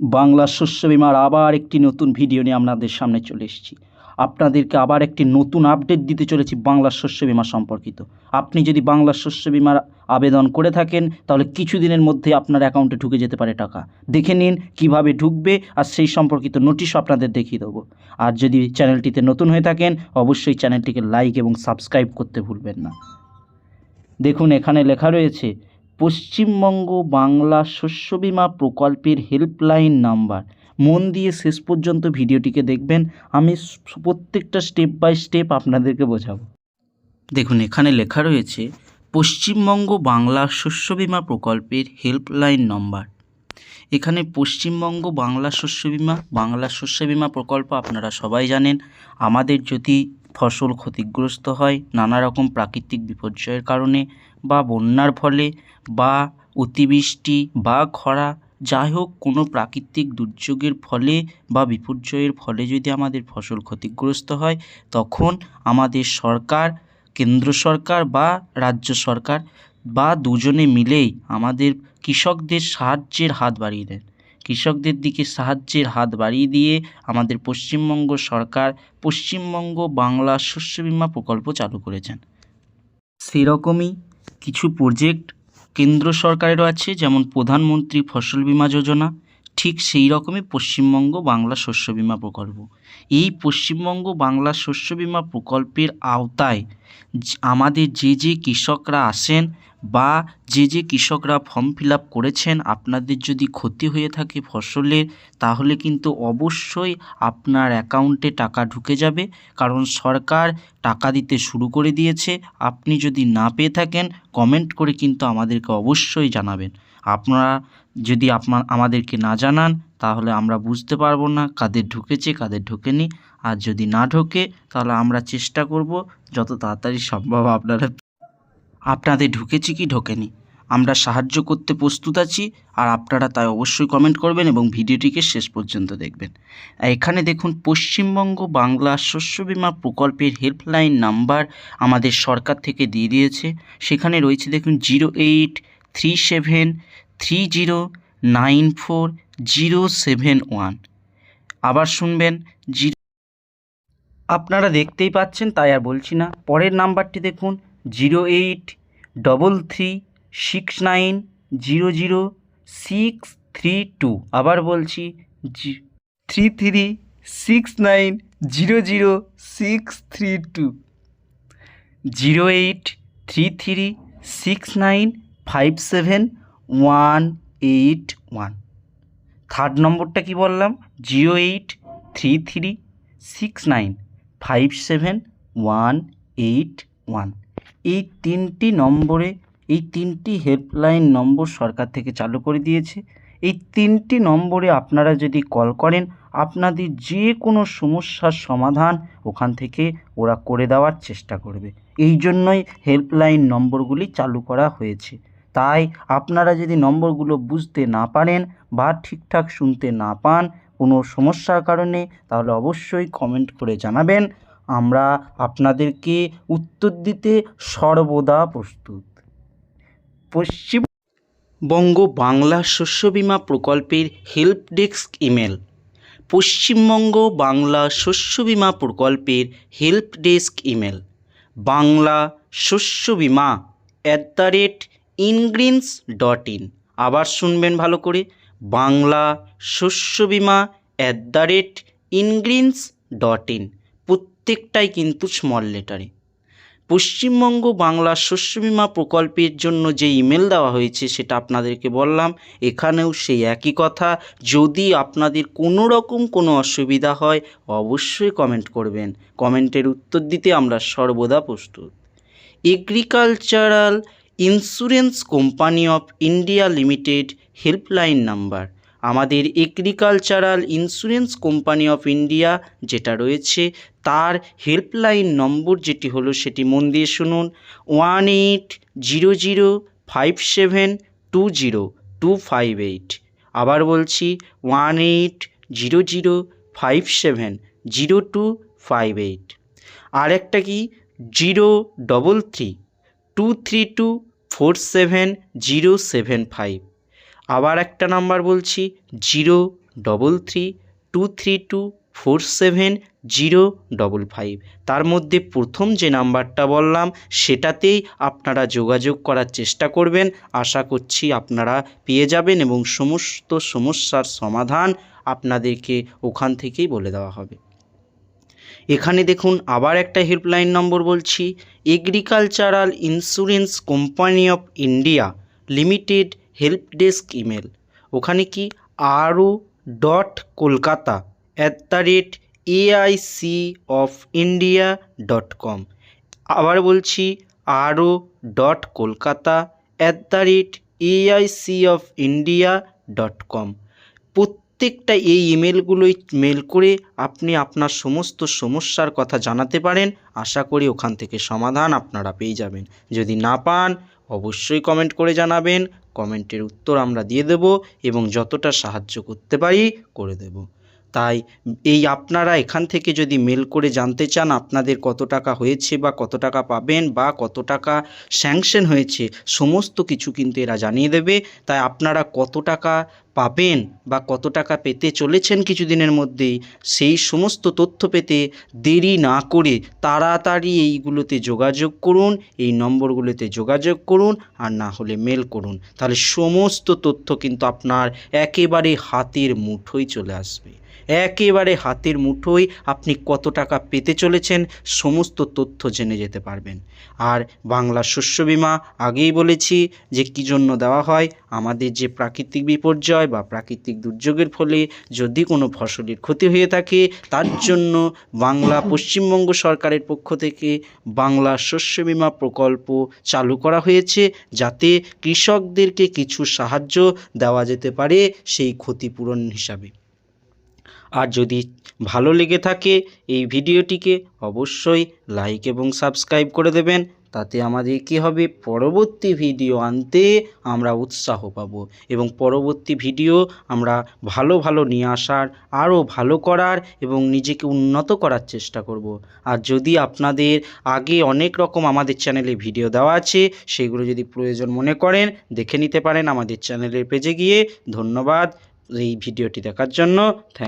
বাংলা শস্য বিমার আবার একটি নতুন ভিডিও নিয়ে আপনাদের সামনে চলে এসেছি। আপনাদেরকে আবার একটি নতুন আপডেট দিতে চলেছি বাংলা শস্য বিমা সম্পর্কিত। আপনি যদি বাংলা শস্য বিমার আবেদন করে থাকেন, তাহলে কিছুদিনের মধ্যে আপনার অ্যাকাউন্টে ঢুকে যেতে পারে টাকা। দেখে নিন কীভাবে ঢুকবে আর সেই সম্পর্কিত নোটিশও আপনাদের দেখিয়ে দেবো। আর যদি চ্যানেলটিতে নতুন হয়ে থাকেন, অবশ্যই চ্যানেলটিকে লাইক এবং সাবস্ক্রাইব করতে ভুলবেন না। দেখুন এখানে লেখা রয়েছে পশ্চিমবঙ্গ বাংলা শস্য বিমা প্রকল্পের হেল্পলাইন নাম্বার মন দিয়ে শেষ পর্যন্ত ভিডিওটিকে দেখবেন। আমি প্রত্যেকটা স্টেপ বাই স্টেপ আপনাদেরকে বোঝাবো। দেখুন, এখানে লেখা রয়েছে, পশ্চিমবঙ্গ বাংলা শস্য বিমা প্রকল্পের হেল্পলাইন নম্বর এখানে পশ্চিমবঙ্গ বাংলা শস্য বিমা, বাংলা শস্য বিমা প্রকল্প আপনারা সবাই জানেন। আমাদের যদি ফসল ক্ষতিগ্রস্ত হয়, নানা রকম প্রাকৃতিক বিপর্যয়ের কারণে বা বন্যার ফলে বা অতিবৃষ্টি বা খরা যাই হোক কোনো প্রাকৃতিক দুর্যোগের ফলে বা বিপর্যয়ের ফলে যদি আমাদের ফসল ক্ষতিগ্রস্ত হয়, তখন আমাদের সরকার, কেন্দ্র সরকার বা রাজ্য সরকার বা দুজনে মিলেই আমাদের কৃষকদের সাহায্যের হাত বাড়িয়ে দেন। কৃষকদের দিকে সাহায্যের হাত বাড়িয়ে দিয়ে আমাদের পশ্চিমবঙ্গ সরকার পশ্চিমবঙ্গ বাংলা শস্য বিমা প্রকল্প চালু করেছেন। সেরকমই কিছু প্রজেক্ট কেন্দ্র সরকারেরও আছে, যেমন প্রধানমন্ত্রী ফসল বীমা যোজনা, ঠিক সেই রকমই পশ্চিমবঙ্গ বাংলা শস্য বিমা প্রকল্প। এই পশ্চিমবঙ্গ বাংলা শস্য বিমা প্রকল্পের আওতায় আমাদের যে যে কৃষকরা আসেন বা যে যে কৃষকরা ফর্ম ফিল আপ করেছেন, আপনাদের যদি ক্ষতি হয়ে থাকে ফসলের তাহলে কিন্তু অবশ্যই আপনার অ্যাকাউন্টে টাকা ঢুকে যাবে। কারণ সরকার টাকা দিতে শুরু করে দিয়েছে। আপনি যদি না পেয়ে থাকেন কমেন্ট করে কিন্তু আমাদেরকে অবশ্যই জানাবেন। আপনারা যদি আপনার আমাদেরকে না জানান, তাহলে আমরা বুঝতে পারব না কাদের ঢুকেছে, কাদের ঢোকেনি। আর যদি না ঢোকে, তাহলে আমরা চেষ্টা করব, যত তাড়াতাড়ি সম্ভব আপনারা আপনাদের ঢুকেছে কি ঢোকেনি। আমরা সাহায্য করতে প্রস্তুত আছি আর আপনারা তাই অবশ্যই কমেন্ট করবেন এবং ভিডিওটিকে শেষ পর্যন্ত দেখবেন। এখানে দেখুন, পশ্চিমবঙ্গ বাংলা শস্য বিমা প্রকল্পের হেল্পলাইন নাম্বার আমাদের সরকার থেকে দিয়ে দিয়েছে। সেখানে রয়েছে দেখুন, zero eight, three seven, three zero nine four, zero seven one. আবার শুনবেন, জিরো আপনারা দেখতেই পাচ্ছেন, তাই আর বলছি না। পরের নাম্বারটি দেখুন zero eight double three six nine zero zero six three two. আবার বলছি three three six nine zero zero six three two. Zero eight three three six nine five seven one eight one. Third নম্বরটা কি বললাম? Zero eight three three six nine five seven one eight one. এই তিনটি নম্বরে, এই তিনটি helpline number সরকার থেকে চালু করে দিয়েছে। এই তিনটি নম্বরে আপনারা যদি কল করেন, আপনাদের যে কোনো সমস্যার সমাধান ওখান থেকে ওরা করে দেওয়ার চেষ্টা করবে। এই জন্যই হেল্পলাইন নম্বরগুলি চালু করা হয়েছে। তাই আপনারা যদি নম্বরগুলো বুঝতে না পারেন বা ঠিকঠাক শুনতে না পান কোনো সমস্যার কারণে, তাহলে অবশ্যই কমেন্ট করে জানাবেন। আমরা আপনাদেরকে উত্তর দিতে সর্বদা প্রস্তুত। পশ্চিমবঙ্গ বাংলা শস্য বিমা প্রকল্পের help desk email Paschimbanga Bangla Shasya Bima প্রকল্পের help desk email Bangla Shasya Bima at the rate ইনগ্রিনস dot in আবার শুনবেন ভালো করে। Bangla Shasya Bima at the rate ইনগ্রিনস dot in প্রত্যেকটাই কিন্তু স্মল লেটারে পশ্চিমবঙ্গ বাংলা শস্য বিমা প্রকল্পের জন্য যে ইমেল দেওয়া হয়েছে সেটা আপনাদেরকে বললাম, এখানেও সেই একই কথা। যদি আপনাদের কোনো রকম কোনো অসুবিধা হয়, অবশ্যই কমেন্ট করবেন। কমেন্টের উত্তর দিতে আমরা সর্বদা প্রস্তুত। Agricultural insurance company of India limited helpline number আমাদের agricultural insurance company of India যেটা রয়েছে, তার হেল্পলাইন নম্বর যেটি হলো সেটি মন দিয়ে শুনুন one eight zero zero five seven two zero two five eight আবার বলছি one eight zero zero five seven zero two five eight আর একটা কি? Zero double three two three two four seven zero seven five আবার একটা number বলছি, zero double three two three two four seven zero double five. তার মধ্যে প্রথম যে নাম্বারটা বললাম, সেটাতেই আপনারা যোগাযোগ করার চেষ্টা করবেন। আশা করছি আপনারা পেয়ে যাবেন এবং সমস্ত সমস্যার সমাধান আপনাদেরকে ওখান থেকেই বলে দেওয়া হবে। এখানে দেখুন, আবার একটা হেল্পলাইন নম্বর বলছি, agricultural insurance company of India limited help desk email ওখানে কি RO dot Kolkata at the rate AIC of India dot com আবার বলছি RO dot Kolkata at the rate AIC of India dot com প্রত্যেকটা এই ইমেলগুলোই mail করে আপনি আপনার সমস্ত সমস্যার কথা জানাতে পারেন, আশা করি ওখান থেকে সমাধান আপনারা পেয়ে যাবেন, যদি না পান অবশ্যই কমেন্ট করে জানাবেন কমেন্টের উত্তর আমরা দিয়ে দেব এবং যতটা সাহায্য করতে পারি করে দেব। তাই এই আপনারা এখান থেকে যদি মেল করে জানতে চান আপনাদের কত টাকা হয়েছে বা কত টাকা পাবেন বা কত টাকা স্যাংশন হয়েছে, সমস্ত কিছু কিন্তু এরা জানিয়ে দেবে। তাই আপনারা কত টাকা পাবেন বা কত টাকা পেতে চলেছেন কিছুদিনের মধ্যেই, সেই সমস্ত তথ্য পেতে দেরি না করে তাড়াতাড়ি এইগুলোতে যোগাযোগ করুন, এই নম্বরগুলোতে যোগাযোগ করুন আর না হলে মেল করুন। তাহলে সমস্ত তথ্য কিন্তু আপনার একেবারে হাতের মুঠোয় চলে আসবে। একেবারে হাতের মুঠোয় আপনি কত টাকা পেতে চলেছেন সমস্ত তথ্য জেনে যেতে পারবেন। আর বাংলা শস্য বিমা, আগেই বলেছি যে কী জন্য দেওয়া হয়, আমাদের যে প্রাকৃতিক বিপর্যয় বা প্রাকৃতিক দুর্যোগের ফলে যদি কোনো ফসলের ক্ষতি হয়ে থাকে, তার জন্য বাংলা পশ্চিমবঙ্গ সরকারের পক্ষ থেকে বাংলা শস্য বিমা প্রকল্প চালু করা হয়েছে যাতে কৃষকদেরকে কিছু সাহায্য দেওয়া যেতে পারে সেই ক্ষতিপূরণ হিসাবে। আর যদি ভালো লেগে থাকে এই ভিডিওটিকে অবশ্যই লাইক এবং সাবস্ক্রাইব করে দেবেন। তাতে আমাদের কী হবে? পরবর্তী ভিডিও আনতে আমরা উৎসাহ পাব এবং পরবর্তী ভিডিও আমরা ভালো ভালো নিয়ে আসার, আরও ভালো করার এবং নিজেকে উন্নত করার চেষ্টা করব। আর যদি আপনাদের আগে অনেক রকম আমাদের চ্যানেলে ভিডিও দেওয়া আছে, সেগুলো যদি প্রয়োজন মনে করেন, দেখে নিতে পারেন আমাদের চ্যানেলের পেজে গিয়ে। ধন্যবাদ এই ভিডিওটি দেখার জন্য। থ্যাংক